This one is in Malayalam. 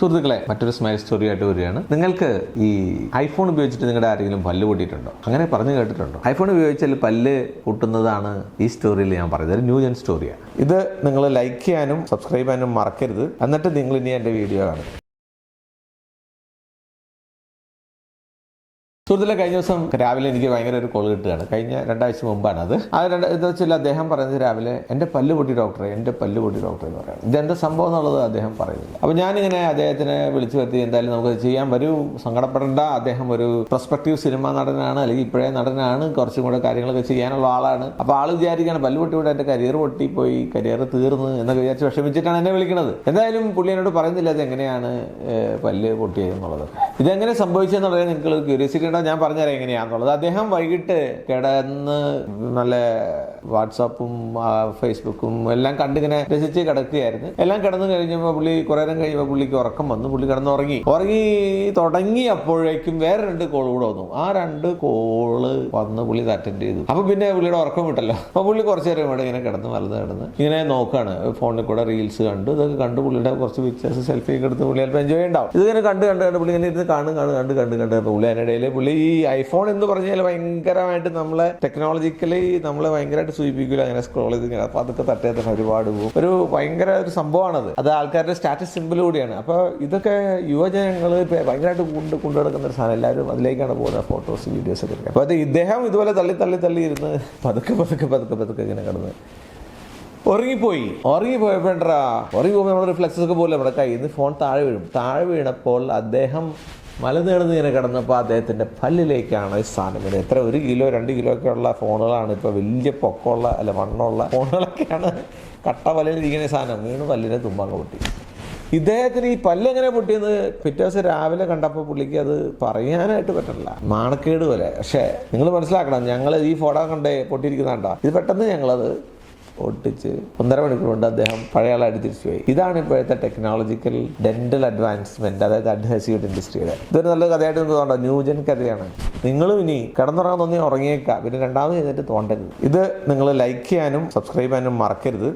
സുഹൃത്തുക്കളെ മറ്റൊരു സ്മൈൽ സ്റ്റോറി ആയിട്ട് വരികയാണ്. നിങ്ങൾക്ക് ഈ ഐഫോൺ ഉപയോഗിച്ചിട്ട് നിങ്ങളുടെ ആരെങ്കിലും പല്ല് പൊട്ടിയിട്ടുണ്ടോ? അങ്ങനെ പറഞ്ഞു കേട്ടിട്ടുണ്ടോ? ഐഫോൺ ഉപയോഗിച്ചാൽ പല്ല് പൊട്ടുന്നതാണ് ഈ സ്റ്റോറിയിൽ ഞാൻ പറയുന്നത്. ഒരു ന്യൂ ജൻ സ്റ്റോറിയാണ് ഇത് നിങ്ങൾ ലൈക്ക് ചെയ്യാനും സബ്സ്ക്രൈബ് ചെയ്യാനും മറക്കരുത്. എന്നിട്ട് നിങ്ങൾ ഇനി എന്റെ വീഡിയോ കാണുക. സുഹൃത്തുക്കളെ കഴിഞ്ഞ ദിവസം രാവിലെ എനിക്ക് ഭയങ്കര ഒരു കോൾ കിട്ടുകയാണ്. കഴിഞ്ഞ രണ്ടാഴ്ച മുമ്പാണ് അത് ആ രണ്ട് എന്താ വെച്ചാൽ അദ്ദേഹം പറയുന്നത് രാവിലെ എന്റെ പല്ല് പൊട്ടി ഡോക്ടറെ എന്റെ പല്ല് പൊട്ടി ഡോക്ടറെ എന്ന് പറയുന്നത് ഇതെന്താ സംഭവം എന്നുള്ളത് അദ്ദേഹം പറയുന്നില്ല. അപ്പോൾ ഞാനിങ്ങനെ അദ്ദേഹത്തിനെ വിളിച്ചു വരുത്തി എന്തായാലും നമുക്ക് ചെയ്യാൻ വരൂ സങ്കടപ്പെടേണ്ട. അദ്ദേഹം ഒരു പ്രസ്പെക്റ്റീവ് സിനിമ നടനാണ് അല്ലെങ്കിൽ ഇപ്പോഴേ നടനാണ്. കുറച്ചും കൂടെ കാര്യങ്ങളൊക്കെ ചെയ്യാനുള്ള ആളാണ്. അപ്പോൾ ആൾ വിചാരിക്കുകയാണ് പല്ല് പൊട്ടി കൂടെ എന്റെ കരിയർ പൊട്ടിപ്പോയി കരിയർ തീർന്ന് എന്നൊക്കെ വിചാരിച്ച് വിഷമിച്ചിട്ടാണ് എന്നെ വിളിക്കുന്നത്. എന്തായാലും പുള്ളി എന്നോട് പറയുന്നില്ല അത് എങ്ങനെയാണ് പല്ല് പൊട്ടിയത് എന്നുള്ളത്? ഇതെങ്ങനെ നിങ്ങൾ നിങ്ങൾക്ക് ക്യൂരിയോസിറ്റി ഉണ്ടോ ഞാൻ പറഞ്ഞുതരാം എങ്ങനെയാണെന്നുള്ളത് അദ്ദേഹം വൈകിട്ട് കിടന്ന് നല്ല വാട്സാപ്പും ഫേസ്ബുക്കും എല്ലാം കണ്ടിങ്ങനെ രസിച്ച് കിടക്കുകയായിരുന്നു. എല്ലാം കിടന്നു കഴിഞ്ഞപ്പോൾ പുള്ളി കുറേ നേരം കഴിയുമ്പോൾ പുള്ളിക്ക് ഉറക്കം വന്നു. പുള്ളി കിടന്നുറങ്ങി. ഉറങ്ങി തുടങ്ങിയപ്പോഴേക്കും വേറെ രണ്ട് കോൾ കൂടെ വന്നു. ആ രണ്ട് കോൾ വന്ന് പുള്ളി അറ്റൻഡ് ചെയ്തു. അപ്പൊ പിന്നെ പുള്ളിയുടെ ഉറക്കം വിട്ടല്ലോ. അപ്പൊ പുള്ളി കുറച്ച് നേരം ഇവിടെ ഇങ്ങനെ കിടന്ന് വലുത് കിടന്ന് ഇങ്ങനെ നോക്കാണ്. ഫോണിൽ കൂടെ റീൽസ് കണ്ടു. ഇതൊക്കെ കണ്ട് പുള്ളിയുടെ കുറച്ച് പിക്ചേഴ്സ് സെൽഫി ഒക്കെ എടുത്ത് പുള്ളി ചിലപ്പോൾ എൻജോയ് ഉണ്ടാവും ഇതിങ്ങനെ കണ്ട് കണ്ട് കണ്ട് പുള്ളി ഇങ്ങനെ ഇരുന്ന് കാണും കാണും കണ്ട് കണ്ട് കണ്ട്. പുള്ളി അതിനിടയിൽ പുള്ളി ഈ ഐഫോൺ എന്ന് പറഞ്ഞാൽ ഭയങ്കരമായിട്ട് നമ്മളെ ടെക്നോളജിക്കലി നമ്മളെ ഭയങ്കരമായിട്ട് സൂചിപ്പിക്കില്ല അങ്ങനെ സ്ക്രോൾ ചെയ്ത് ഇങ്ങനെ. അപ്പൊ അതൊക്കെ തട്ടിയാൽ തന്നെ ഒരുപാട് പോകും. ഒരു ഭയങ്കര ഒരു സംഭവമാണത്. അത് ആൾക്കാരുടെ സ്റ്റാറ്റസ് സിമ്പിൾ കൂടിയാണ്. ഇതൊക്കെ യുവജനങ്ങൾ ഭയങ്കരമായിട്ട് കൊണ്ട് കൊണ്ടു നടക്കുന്ന ഒരു സാധനം. എല്ലാവരും അതിലേക്കാണ് പോകുന്നത്. ഫോട്ടോസ് വീഡിയോസ് ഒക്കെ അപ്പൊ അത് ഇദ്ദേഹം ഇതുപോലെ തള്ളി തള്ളി തള്ളി ഇരുന്ന് പതുക്കെ പതുക്കെ പതുക്കെ പതുക്കെ ഇങ്ങനെ കിടന്ന് ഉറങ്ങിപ്പോയി. ഉറങ്ങിപ്പോയപ്പോണ്ടാ ഉറങ്ങി പോകുമ്പോൾ നമ്മുടെ റിഫ്ലക്സസ് ഒക്കെ പോലെ നമ്മുടെ കയ്യിൽ നിന്ന് ഫോൺ താഴെ വീഴും. താഴെ വീണപ്പോൾ അദ്ദേഹം മലനേർന്ന് ഇങ്ങനെ കിടന്നപ്പോൾ അദ്ദേഹത്തിന്റെ പല്ലിലേക്കാണ് ഈ സാധനം വരുന്നത്. എത്ര ഒരു കിലോ രണ്ട് കിലോ ഒക്കെ ഉള്ള ഫോണുകളാണ് ഇപ്പോൾ വലിയ പൊക്കമുള്ള അല്ല വണ്ണമുള്ള ഫോണുകളൊക്കെയാണ് കട്ട പല്ലിലിരിക്കുന്ന സാധനം. വീണ് പല്ലിനെ തുമ്പാങ്ങ പൊട്ടി. ഇദ്ദേഹത്തിന് ഈ പല്ലെങ്ങനെ പൊട്ടിയെന്ന് പിറ്റേ ദിവസം രാവിലെ കണ്ടപ്പോൾ പുള്ളിക്ക് അത് പറയാനായിട്ട് പറ്റില്ല മാണക്കേട് പോലെ. പക്ഷേ നിങ്ങൾ മനസ്സിലാക്കണം ഞങ്ങൾ ഈ ഫോട്ടോ കണ്ടേ പൊട്ടിയിരിക്കുന്നതാണ്ടോ. ഇത് പെട്ടെന്ന് ഞങ്ങളത് ഒട്ടിച്ച് ഒന്നര മണിക്കൂർ കൊണ്ട് അദ്ദേഹം പഴയ ആളായിട്ട് തിരിച്ചു പോയി ഇതാണ് ഇപ്പോഴത്തെ ടെക്നോളജിക്കൽ ഡെന്റൽ അഡ്വാൻസ്മെന്റ് അതായത് അഡ്ഹസീവ് ഇൻഡസ്ട്രിയുടെ ഇതൊരു നല്ല കഥയായിട്ട് നിങ്ങൾക്ക് തോന്നുന്നു ന്യൂജൻ കഥയാണ്. നിങ്ങളും ഇനി കിടന്നുറങ്ങാൻ തോന്നി ഉറങ്ങിയേക്കാം. പിന്നെ രണ്ടാമത് ചെയ്തിട്ട് തോണ്ടരുത്. ഇത് നിങ്ങൾ ലൈക്ക് ചെയ്യാനും സബ്സ്ക്രൈബ് ചെയ്യാനും മറക്കരുത്.